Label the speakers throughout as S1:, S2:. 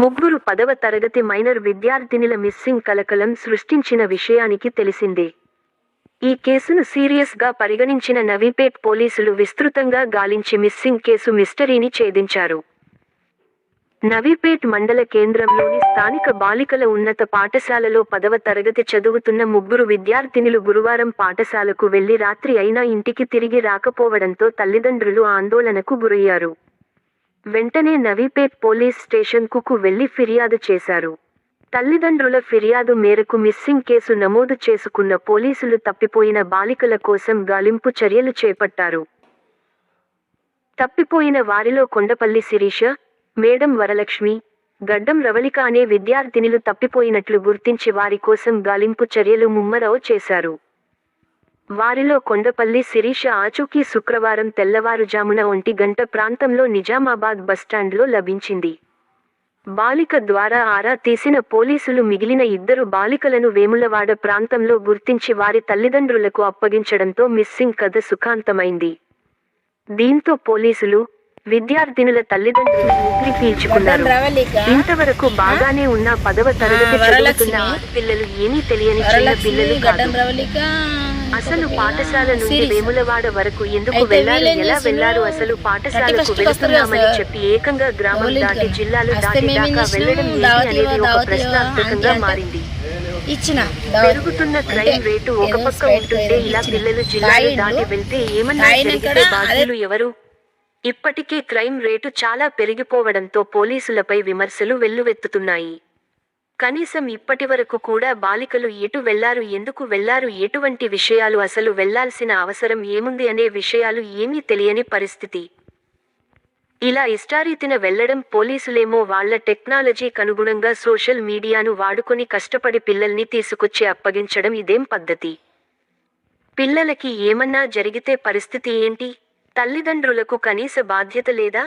S1: ముగ్గురు పదవ తరగతి మైనర్ విద్యార్థినిల మిస్సింగ్ కలకలం సృష్టించిన విషయానికి తెలిసిందే. ఈ కేసును సీరియస్గా పరిగణించిన నవీపేట్ పోలీసులు విస్తృతంగా గాలించి మిస్సింగ్ కేసు మిస్టరీని ఛేదించారు. నవీపేట్ మండల కేంద్రంలోని స్థానిక బాలికల ఉన్నత పాఠశాలలో పదవ తరగతి చదువుతున్న ముగ్గురు విద్యార్థినులు గురువారం పాఠశాలకు వెళ్ళి రాత్రి అయినా ఇంటికి తిరిగి రాకపోవడంతో తల్లిదండ్రులు ఆందోళనకు గురయ్యారు. వెంటనే నవీపేట్ పోలీస్ స్టేషన్కు వెళ్ళి ఫిర్యాదు చేశారు. తల్లిదండ్రుల ఫిర్యాదు మేరకు మిస్సింగ్ కేసు నమోదు చేసుకున్న పోలీసులు తప్పిపోయిన బాలికల కోసం గాలింపు చర్యలు చేపట్టారు. తప్పిపోయిన వారిలో కొండపల్లి శిరీష మేడం వరలక్ష్మి గడ్డం రవళిక అనే విద్యార్థినులు తప్పిపోయినట్లు గుర్తించి వారి కోసం గాలింపు చర్యలు ముమ్మరవు చేశారు. వారిలో కొండపల్లి శిరీష ఆచూకీ శుక్రవారం తెల్లవారుజామున ఒంటి గంట ప్రాంతంలో నిజామాబాద్ బస్టాండ్లో లభించింది. బాలిక ద్వారా ఆరా తీసిన పోలీసులు మిగిలిన ఇద్దరు బాలికలను వేములవాడ ప్రాంతంలో గుర్తించి వారి తల్లిదండ్రులకు అప్పగించడంతో మిస్సింగ్ కథ సుఖాంతమైంది. దీంతో పోలీసులు విద్యార్థినుల తల్లిదండ్రులు ఊపిరి పీల్చుకున్నారు. ఇంతవరకు బాగానే ఉన్న పదవ తరగతి. చదువుతున్న పిల్లలు ఏమీ తెలియని చిన్న పిల్లలు కాదు. అసలు పాఠశాల నుండి. వేములవాడ వరకు ఎందుకు
S2: అయితే
S1: వెళ్ళారు
S2: వీళ్ళేం
S1: ఎలా? వెళ్ళారు అసలు పాఠశాలకు
S2: 31st కి వస్తారు
S1: వెళుతున్నామని చెప్పి ఏకంగా గ్రామం. దాటి జిల్లాలు దాటి దాకా
S2: దావత్
S1: అనేది ఒక ప్రశ్నార్థకంగా మారింది
S2: ఇచ్చిన.
S1: పెరుగుతున్న క్రైమ్ రేటు ఒక పక్క ఉంటుంటే ఇలా. పిల్లలు జిల్లాలు. దాటి వెళ్తే ఏమన్నా జరిగితే బాధ్యులు ఎవరు ఇప్పటికే క్రైమ్ రేటు చాలా పెరిగిపోవడంతో పోలీసులపై విమర్శలు వెల్లువెత్తుతున్నాయి కనీసం ఇప్పటి వరకు కూడా బాలికలు ఎటు వెళ్ళారు ఎందుకు వెళ్ళారు ఎటువంటి విషయాలు అసలు వెళ్ళాల్సిన అవసరం ఏముంది అనే విషయాలు ఏమీ తెలియని పరిస్థితి. ఇలా ఇష్టారీతిన వెళ్ళడం పోలీసులేమో వాళ్ళ టెక్నాలజీకి అనుగుణంగా సోషల్ మీడియాను వాడుకొని కష్టపడి పిల్లల్ని తీసుకొచ్చి అప్పగించడం ఇదేం పద్ధతి? పిల్లలకి ఏమన్నా జరిగితే పరిస్థితి ఏంటి? తల్లిదండ్రులకు కనీస బాధ్యత లేదా?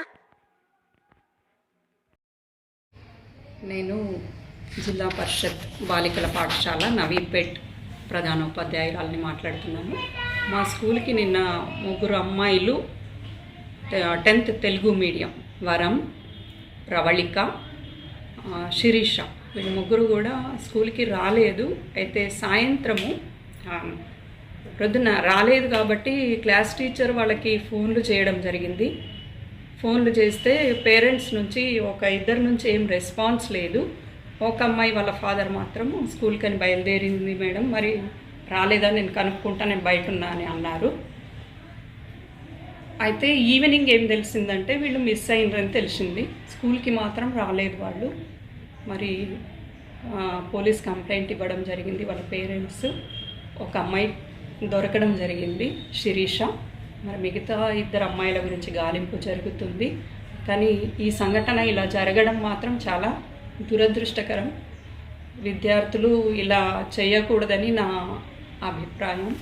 S3: నేను జిల్లా పరిషత్ బాలికల పాఠశాల నవీపేట్ ప్రధానోపాధ్యాయురాలని మాట్లాడుతున్నాను. మా స్కూల్కి నిన్న ముగ్గురు అమ్మాయిలు టెన్త్ తెలుగు మీడియం వరం ప్రవళిక శిరీష. వీళ్ళు ముగ్గురు కూడా స్కూల్కి రాలేదు. అయితే సాయంత్రము ప్రొద్దున రాలేదు కాబట్టి క్లాస్ టీచర్ వాళ్ళకి ఫోన్లు చేయడం జరిగింది. ఫోన్లు చేస్తే పేరెంట్స్ నుంచి ఒక ఇద్దరు నుంచి ఏం రెస్పాన్స్ లేదు. ఒక అమ్మాయి వాళ్ళ ఫాదర్ మాత్రం స్కూల్కి అని బయలుదేరింది మేడం. మరి రాలేదా? నేను కనుక్కుంటా నేను బయట ఉన్నా అని అన్నారు. అయితే ఈవినింగ్ ఏం తెలిసిందంటే వీళ్ళు మిస్ అయినరని తెలిసింది. స్కూల్కి మాత్రం రాలేదు వాళ్ళు. మరి పోలీస్ కంప్లైంట్ ఇవ్వడం జరిగింది. వాళ్ళ పేరెంట్స్ ఒక అమ్మాయి దొరకడం జరిగింది శిరీష. మరి మిగతా ఇద్దరు అమ్మాయిల గురించి గాలింపు జరుగుతుంది. కానీ ఈ సంఘటన ఇలా జరగడం మాత్రం చాలా దురదృష్టకరం. విద్యార్థులు ఇలా చేయకూడదని నా అభిప్రాయం.